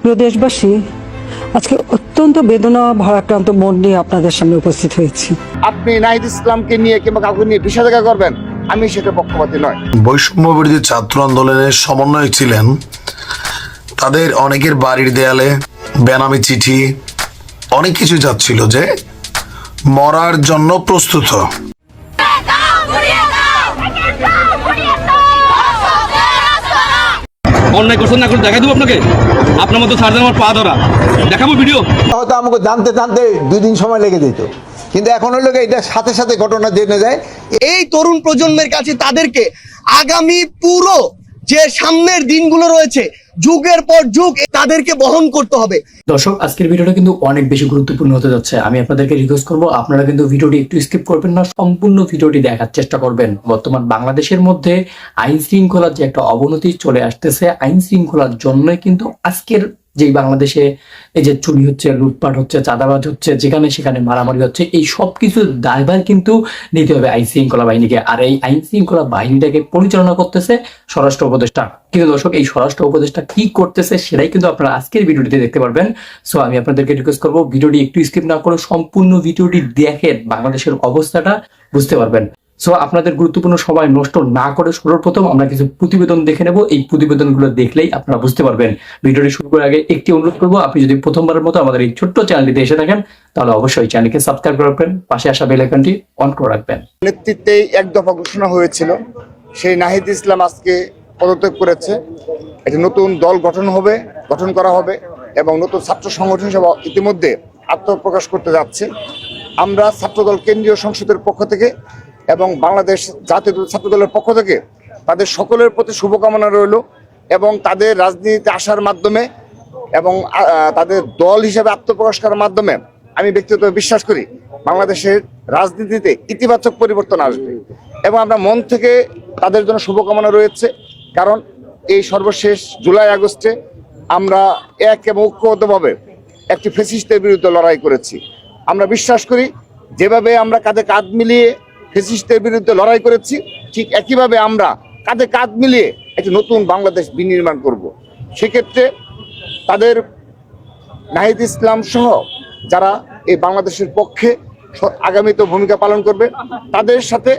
প্রিয় দেশবাসী আজকে অত্যন্ত বেদনা ভারাক্রান্ত মন নিয়ে আপনাদের সামনে উপস্থিত হয়েছি। আপনি নাহিদ ইসলামকে নিয়ে কিংবা কাউকে নিয়ে বিষাদাকা করবেন আমি সেটা পক্ষপাতী নয়। বৈষম্য বিরোধী ছাত্র আন্দোলনের সমন্বয়ক ছিলেন। তাদের অনেকের বাড়ির দেয়ালে বেনামি চিঠি অনেক কিছু যাচ্ছিল যে মরার জন্য প্রস্তুত। অন্যায় করছেন না করে দেখাই দেবো আপনাকে। আপনার মতো সার্জন আমার পা ধরা। দেখাবো ভিডিও হয়তো আমাকে জানতে জানতে দুই দিন সময় লেগে যেত। কিন্তু এখন হলো এটা সাথে সাথে ঘটনা জেনে যায়। এই তরুণ প্রজন্মের কাছে তাদেরকে আগামী পুরো যে সামনের দিনগুলো রয়েছে, যুগের পর যুগ তাদেরকে বহন করতে হবে। দর্শক, আজকের ভিডিওটা কিন্তু অনেক বেশি গুরুত্বপূর্ণ হতে যাচ্ছে। আমি আপনাদেরকে রিকোয়েস্ট করব, আপনারা কিন্তু ভিডিওটি একটু স্কিপ করবেন না, সম্পূর্ণ ভিডিওটি দেখার চেষ্টা করবেন। বর্তমান বাংলাদেশের মধ্যে আইন শৃঙ্খলার যে একটা অবনতি চলে আসতেছে আইন শৃঙ্খলার জন্যই কিন্তু আজকের যে বাংলাদেশে এই যে চুরি হচ্ছে, লুটপাট হচ্ছে, চাঁদাবাজ হচ্ছে, যেখানে সেখানে মারামারি হচ্ছে, এই সব কিছু দায়ভার কিন্তু নিতে হবে আইন শৃঙ্খলা বাহিনীকে। আর এই আইন শৃঙ্খলা বাহিনীটাকে পরিচালনা করতেছে স্বরাষ্ট্র উপদেষ্টা। কিন্তু দর্শক, এই স্বরাষ্ট্র উপদেষ্টা কি করতেছে সেটাই কিন্তু আপনারা আজকের ভিডিওটিতে দেখতে পারবেন। সো আমি আপনাদেরকে রিকোয়েস্ট করব, ভিডিওটি একটু স্কিপ না করে সম্পূর্ণ ভিডিওটি দেখেন বাংলাদেশের অবস্থাটা বুঝতে পারবেন। সো আপনাদের গুরুত্বপূর্ণ সময় নষ্ট না করে সর্বপ্রথম আমরা কিছু প্রতিবেদন দেখে নেব। এই প্রতিবেদনগুলো দেখলেই আপনারা বুঝতে পারবেন। ভিডিওটি শুরু করার আগে একটি অনুরোধ করব, আপনি যদি প্রথমবারের মতো আমাদের এই ছোট্ট চ্যানেলটিতে এসে থাকেন, তাহলে অবশ্যই চ্যানেলকে সাবস্ক্রাইব করে রাখবেন, পাশে আসা বেল আইকনটি অন করে রাখবেন। নেতৃত্বে এক দফা ঘোষণা হয়েছিল। সেই নাহিদ ইসলাম আজকে পদত্যাগ করেছে। একটি নতুন দল গঠন হবে, গঠন করা হবে এবং নতুন ছাত্র সংগঠন হিসেবে ইতিমধ্যে আত্মপ্রকাশ করতে যাচ্ছে। আমরা ছাত্রদল কেন্দ্রীয় সংসদের পক্ষ থেকে এবং বাংলাদেশ জাতীয় ছাত্র দলের পক্ষ থেকে তাদের সকলের প্রতি শুভকামনা রইল এবং তাদের রাজনীতিতে আসার মাধ্যমে এবং তাদের দল হিসেবে আত্মপ্রকাশ করার মাধ্যমে আমি ব্যক্তিগত বিশ্বাস করি বাংলাদেশের রাজনীতিতে ইতিবাচক পরিবর্তন আসবে। এবং আমরা মন থেকে তাদের জন্য শুভকামনা রয়েছে, কারণ এই সর্বশেষ জুলাই আগস্টে আমরা এক এবং ঐক্যবদ্ধভাবে একটি ফেসিস্টের বিরুদ্ধে লড়াই করেছি। আমরা বিশ্বাস করি যেভাবে আমরা কাঁধে কাঁধ মিলিয়ে ফেসিস্টের বিরুদ্ধে লড়াই করেছি, ঠিক একইভাবে আমরা কাঁধে কাঁধ মিলিয়ে একটি নতুন বাংলাদেশ বিনির্মাণ করব। সেক্ষেত্রে তাদের নাহিদ ইসলাম সহ যারা এই বাংলাদেশের পক্ষে আগামীতে ভূমিকা পালন করবে, তাদের সাথে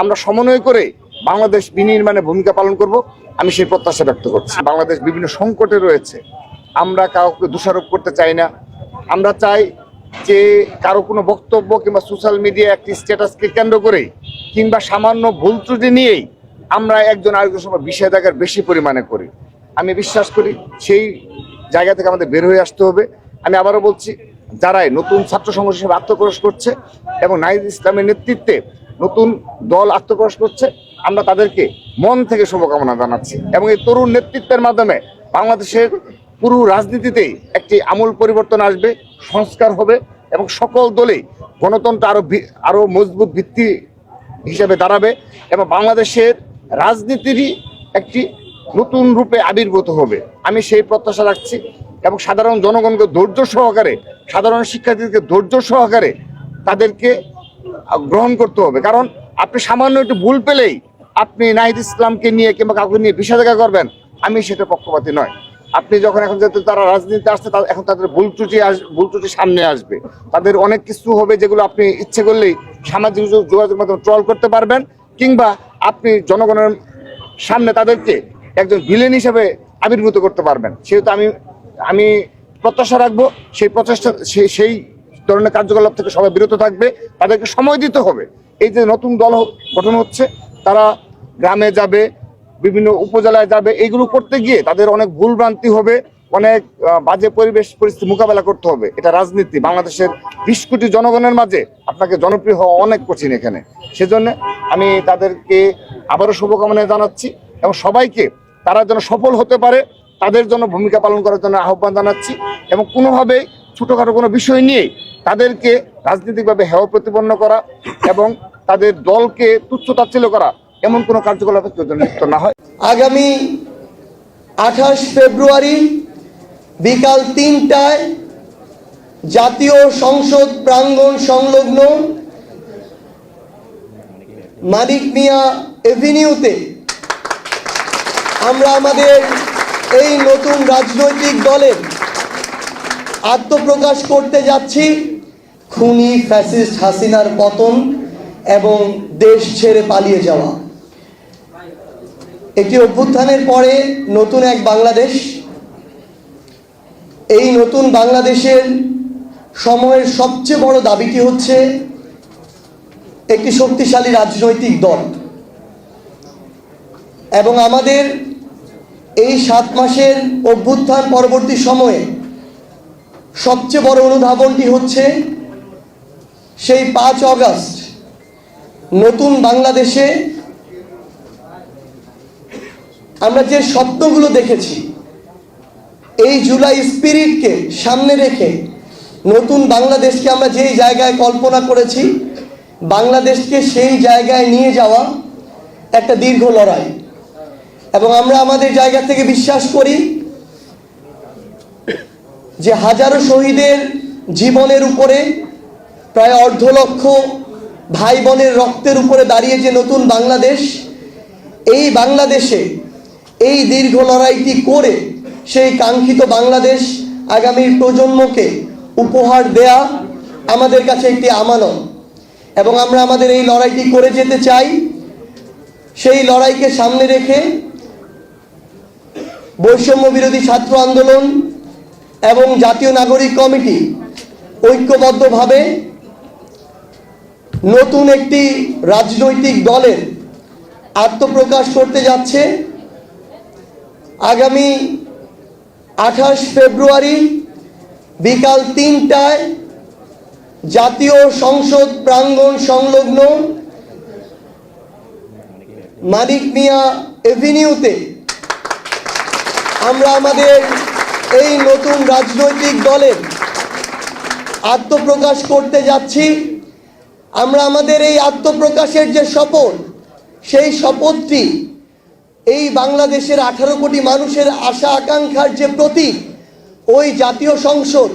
আমরা সমন্বয় করে বাংলাদেশ বিনির্মাণে ভূমিকা পালন করব। আমি সেই প্রত্যাশা ব্যক্ত করছি। বাংলাদেশ বিভিন্ন সংকটে রয়েছে। আমরা কাউকে দোষারোপ করতে চাই না। আমরা চাই যে কারও কোনো বক্তব্য কিংবা সোশ্যাল মিডিয়া একটি স্ট্যাটাসকে কেন্দ্র করে কিংবা সামান্য ভুল ত্রুটি নিয়েই আমরা একজন আরেকজন সময় বিষেধাগার বেশি পরিমাণে করি। আমি বিশ্বাস করি সেই জায়গা থেকে আমাদের বের হয়ে আসতে হবে। আমি আবারও বলছি, যারাই নতুন ছাত্র সংগঠন হিসেবে আত্মপ্রকাশ করছে এবং নাহিদ ইসলামের নেতৃত্বে নতুন দল আত্মপ্রকাশ করছে, আমরা তাদেরকে মন থেকে শুভকামনা জানাচ্ছি এবং এই তরুণ নেতৃত্বের মাধ্যমে বাংলাদেশের পুরো রাজনীতিতেই একটি আমূল পরিবর্তন আসবে, সংস্কার হবে এবং সকল দলেই গণতন্ত্র আরও ভি- আরও মজবুত ভিত্তি হিসেবে দাঁড়াবে এবং বাংলাদেশের রাজনীতিরই একটি নতুন রূপে আবির্ভূত হবে। আমি সেই প্রত্যাশা রাখছি এবং সাধারণ জনগণকে ধৈর্য সহকারে, সাধারণ শিক্ষার্থীদেরকে ধৈর্য সহকারে তাদেরকে গ্রহণ করতে হবে। কারণ আপনি সামান্য একটু ভুল পেলেই আপনি নাহিদ ইসলামকে নিয়ে কিংবা কাউকে নিয়ে বিষাদাকা করবেন, আমি সেটা পক্ষপাতী নয়। আপনি যখন এখন যেহেতু তারা রাজনীতিতে আসছে এখন তাদের ভুল ত্রুটি ভুল ত্রুটি সামনে আসবে। তাদের অনেক কিছু হবে যেগুলো আপনি ইচ্ছে করলেই সামাজিক যোগ- যোগাযোগ মাধ্যমে ট্রল করতে পারবেন, কিংবা আপনি জনগণের সামনে তাদেরকে একজন ভিলেন হিসেবে আবির্ভূত করতে পারবেন। সেহেতু আমি আমি প্রত্যাশা রাখব, সেই প্রচেষ্টা সেই- সেই ধরনের কার্যকলাপ থেকে সবাই বিরত থাকবে, তাদেরকে সময় দিতে হবে। এই যে নতুন দল গঠন হচ্ছে, তারা গ্রামে যাবে বিভিন্ন উপজেলায় যাবে, এইগুলো করতে গিয়ে তাদের অনেক ভুল ভ্রান্তি হবে, অনেক বাজে পরিবেশ পরিস্থিতি মোকাবেলা করতে হবে। এটা রাজনীতি, বাংলাদেশের বিশ কোটি জনগণের মাঝে আপনাকে জনপ্রিয় হওয়া অনেক কঠিন এখানে। সেজন্য আমি তাদেরকে আবারও শুভকামনা জানাচ্ছি এবং সবাইকে তারা যেন সফল হতে পারে, তাদের জন্য ভূমিকা পালন করার জন্য আহ্বান জানাচ্ছি এবং কোনোভাবে ছোটোখাটো কোনো বিষয় নিয়ে তাদেরকে রাজনৈতিকভাবে হেয় প্রতিপন্ন করা এবং তাদের দলকে তুচ্ছ তাচ্ছিল্য করা এমন কোনো কার্যকলাপে লিপ্ত না হয়। আগামী আঠাশ ফেব্রুয়ারি বিকাল তিনটায় জাতীয় সংসদ প্রাঙ্গণ সংলগ্ন মানিক মিয়া এভিনিউতে আমরা আমাদের এই নতুন রাজনৈতিক দলের আত্মপ্রকাশ করতে যাচ্ছি। খুনি ফ্যাসিস্ট হাসিনার পতন এবং দেশ ছেড়ে পালিয়ে যাওয়া। একটি অভ্যুত্থানের পরে নতুন এক বাংলাদেশ। এই নতুন বাংলাদেশের সময়ের সবচেয়ে বড় দাবিটি হচ্ছে একটি শক্তিশালী রাজনৈতিক দল। এবং আমাদের এই সাত মাসের অভ্যুত্থান পরবর্তী সময়ে সবচেয়ে বড় অনুধাবনটি হচ্ছে সেই পাঁচ অগাস্ট নতুন বাংলাদেশে আমরা যে স্বপ্নগুলো দেখেছি, এই জুলাই স্পিরিটকে সামনে রেখে নতুন বাংলাদেশকে আমরা যেই জায়গায় কল্পনা করেছি, বাংলাদেশকে সেই জায়গায় নিয়ে যাওয়া একটা দীর্ঘ লড়াই। এবং আমরা আমাদের জায়গা থেকে বিশ্বাস করি যে হাজারো শহীদের জীবনের উপরে, প্রায় অর্ধ লক্ষ ভাই বোনের রক্তের উপরে দাঁড়িয়ে যে নতুন বাংলাদেশ, এই বাংলাদেশে এই দীর্ঘ লড়াইটি করে সেই কাঙ্ক্ষিত বাংলাদেশ আগামীর প্রজন্মকে উপহার দেয়া আমাদের কাছে একটি আমানত। এবং আমরা আমাদের এই লড়াইটি করে যেতে চাই, সেই লড়াইকে সামনে রেখে বৈষম্য বিরোধী ছাত্র আন্দোলন এবং জাতীয় নাগরিক কমিটি ঐক্যবদ্ধভাবে নতুন একটি রাজনৈতিক দলের আত্মপ্রকাশ করতে যাচ্ছে। আগামী আঠাশ ফেব্রুয়ারি বিকাল তিনটায় জাতীয় সংসদ প্রাঙ্গণ সংলগ্ন মানিক মিয়া এভিনিউতে আমরা আমাদের এই নতুন রাজনৈতিক দলের আত্মপ্রকাশ করতে যাচ্ছি। আমরা আমাদের এই আত্মপ্রকাশের যে শপথ, সেই শপথটি এই বাংলাদেশের আঠারো কোটি মানুষের আশা আকাঙ্ক্ষার যে প্রতীক, ওই জাতীয় সংসদ,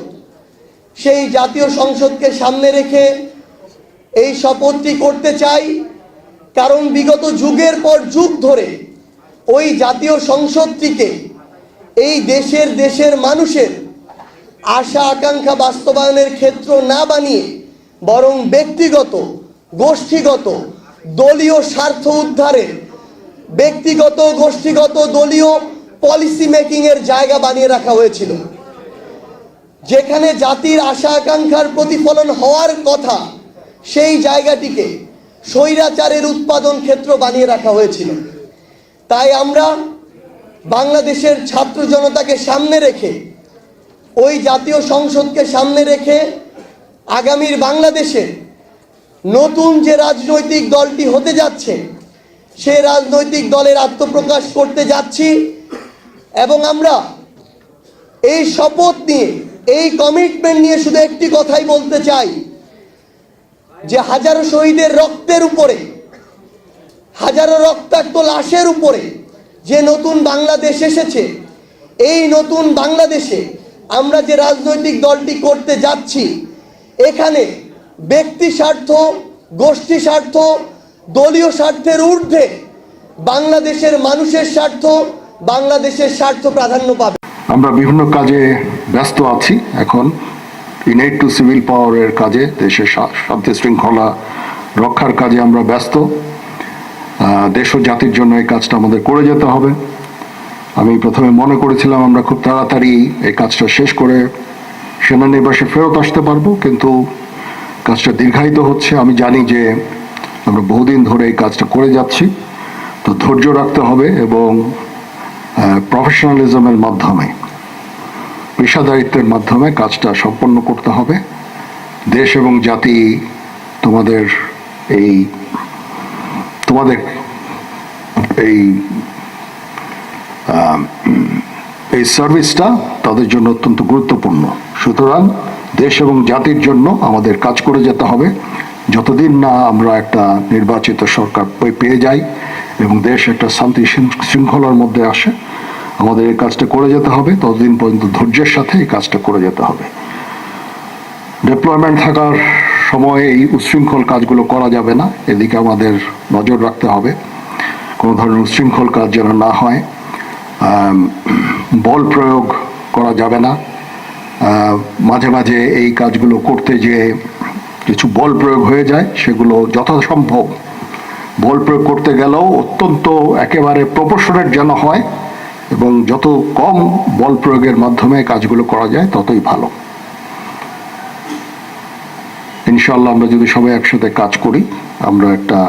সেই জাতীয় সংসদকে সামনে রেখে এই শপথটি করতে চাই। কারণ বিগত যুগের পর যুগ ধরে ওই জাতীয় সংসদটিকে এই দেশের দেশের মানুষের আশা আকাঙ্ক্ষা বাস্তবায়নের ক্ষেত্র না বানিয়ে বরং ব্যক্তিগত, গোষ্ঠীগত, দলীয় স্বার্থ উদ্ধারে ব্যক্তিগত, গোষ্ঠীগত, দলীয় পলিসি মেকিংয়ের জায়গা বানিয়ে রাখা হয়েছিল। যেখানে জাতির আশা আকাঙ্ক্ষার প্রতিফলন হওয়ার কথা, সেই জায়গাটিকে স্বৈরাচারের উৎপাদন ক্ষেত্র বানিয়ে রাখা হয়েছিল। তাই আমরা বাংলাদেশের ছাত্র জনতাকে সামনে রেখে, ওই জাতীয় সংসদকে সামনে রেখে আগামীর বাংলাদেশে নতুন যে রাজনৈতিক দলটি হতে যাচ্ছে সে রাজনৈতিক দলের আত্মপ্রকাশ করতে যাচ্ছি এবং আমরা এই শপথ নিয়ে, এই কমিটমেন্ট নিয়ে শুধু একটি কথাই বলতে চাই, যে হাজারো শহীদের রক্তের উপরে, হাজারো রক্তাক্ত লাশের উপরে যে নতুন বাংলাদেশ এসেছে, এই নতুন বাংলাদেশে আমরা যে রাজনৈতিক দলটি করতে যাচ্ছি, এখানে ব্যক্তি স্বার্থ, গোষ্ঠী স্বার্থ দলীয় স্বার্থের ঊর্ধ্বে বাংলাদেশের মানুষের স্বার্থ বাংলাদেশের স্বার্থ প্রাধান্য পাবে। আমরা বিভিন্ন কাজে ব্যস্ত আছি এখন। ইনেট টু সিভিল পাওয়ারের কাজে, দেশের শান্তি শৃঙ্খলা রক্ষার কাজে আমরা ব্যস্ত। দেশ ও জাতির জন্য এই কাজটা আমাদের করে যেতে হবে। আমি প্রথমে মনে করেছিলাম আমরা খুব তাড়াতাড়ি এই কাজটা শেষ করে সেনানিবাসে ফেরত আসতে পারব, কিন্তু কাজটা দীর্ঘায়িত হচ্ছে। আমি জানি যে আমরা বহুদিন ধরে এই কাজটা করে যাচ্ছি। তো ধৈর্য রাখতে হবে এবং প্রফেশনালিজমের মাধ্যমে, পেশাদারিত্বের মাধ্যমে কাজটা সম্পন্ন করতে হবে। দেশ এবং জাতি তোমাদের এই তোমাদের এই এই সার্ভিসটা তাদের জন্য অত্যন্ত গুরুত্বপূর্ণ। সুতরাং দেশ এবং জাতির জন্য আমাদের কাজ করে যেতে হবে। যতদিন না আমরা একটা নির্বাচিত সরকার পেয়ে যাই এবং দেশ একটা শান্তি শৃঙ্খ- শৃঙ্খলার মধ্যে আসে, আমাদের এই কাজটা করে যেতে হবে, ততদিন পর্যন্ত ধৈর্যের সাথে এই কাজটা করে যেতে হবে। ডেপ্লয়মেন্ট থাকার সময় এই উচ্ছৃঙ্খল কাজগুলো করা যাবে না, এদিকে আমাদের নজর রাখতে হবে। কোনো ধরনের উচ্ছৃঙ্খল কাজ যেন না হয় বল প্রয়োগ করা যাবে না। মাঝে মাঝে এই কাজগুলো করতে যে কিছু বল প্রয়োগ হয়ে যায়, সেগুলো যথাসম্ভব বল প্রয়োগ করতে গেলেও অত্যন্ত একেবারে প্রপোর্শনেট যেন হয় এবং যত কম বল প্রয়োগের মাধ্যমে কাজগুলো করা যায়, ততই ভালো। ইনশাল্লাহ আমরা যদি সবাই একসাথে কাজ করি, আমরা একটা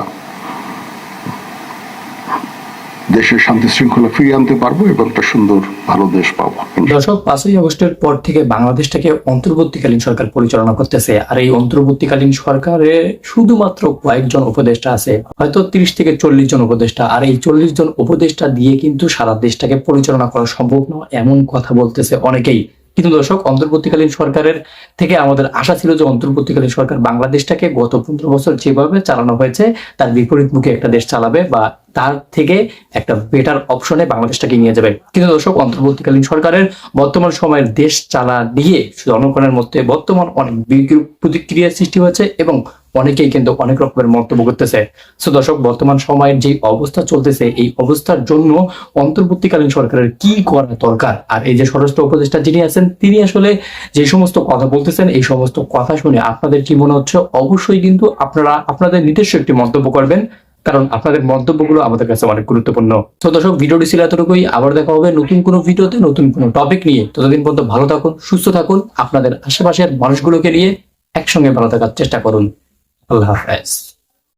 দেশের শান্তি শৃঙ্খলা ফিরিয়ে আনতে পারব এবং একটা সুন্দর, ভালো দেশ পাবো দর্শক, পাঁচই আগস্টের পর থেকে বাংলাদেশটাকে অন্তর্বর্তীকালীন সরকার পরিচালনা করতেছে। আর এই অন্তর্বর্তীকালীন সরকারে শুধুমাত্র কয়েকজন উপদেষ্টা আছে, হয়তো তিরিশ থেকে চল্লিশ জন উপদেষ্টা। আর এই চল্লিশ জন উপদেষ্টা দিয়ে কিন্তু সারা দেশটাকে পরিচালনা করা সম্ভব নয়, এমন কথা বলতেছে অনেকেই। কিন্তু দর্শক, অন্তর্বর্তীকালীন সরকারের থেকে আমাদের আশা ছিল যে অন্তর্বর্তীকালীন সরকার বাংলাদেশটাকে গত পনেরো বছর যেভাবে চালানো হয়েছে, তার বিপরীত মুখে একটা দেশ চালাবে বা তার থেকে একটা বেটার অপশনে বাংলাদেশটাকে নিয়ে যাবে। কিন্তু দর্শক, অন্তর্বর্তীকালীন সরকারের বর্তমান সময়ের দেশ চালা দিয়ে জনগণের মধ্যে বর্তমান অনেক বিরূপ প্রতিক্রিয়া সৃষ্টি হয়েছে এবং অনেকেই কিন্তু অনেক রকমের মন্তব্য করতেছে। সো দর্শক, বর্তমান সময়ের যে অবস্থা চলতেছে, এই অবস্থার জন্য অন্তর্বর্তীকালীন সরকারের কি করা দরকার? আর এই যে স্বরাষ্ট্র উপদেষ্টা যিনি আছেন, তিনি আসলে যে সমস্ত কথা বলতেছেন, এই সমস্ত কথা শুনে আপনাদের কি মনে হচ্ছে? অবশ্যই কিন্তু আপনারা আপনাদের নিজস্ব একটি মন্তব্য করবেন, কারণ আপনাদের মন্তব্যগুলো আমাদের কাছে অনেক গুরুত্বপূর্ণ। তো দর্শক, ভিডিওটি ছিল এতটুকুই। আবার দেখা হবে নতুন কোনো ভিডিওতে, নতুন কোনো টপিক নিয়ে। ততদিন পর্যন্ত ভালো থাকুন, সুস্থ থাকুন। আপনাদের আশেপাশের মানুষগুলোকে নিয়ে একসঙ্গে ভালো থাকার চেষ্টা করুন। আল্লাহ হাফেজ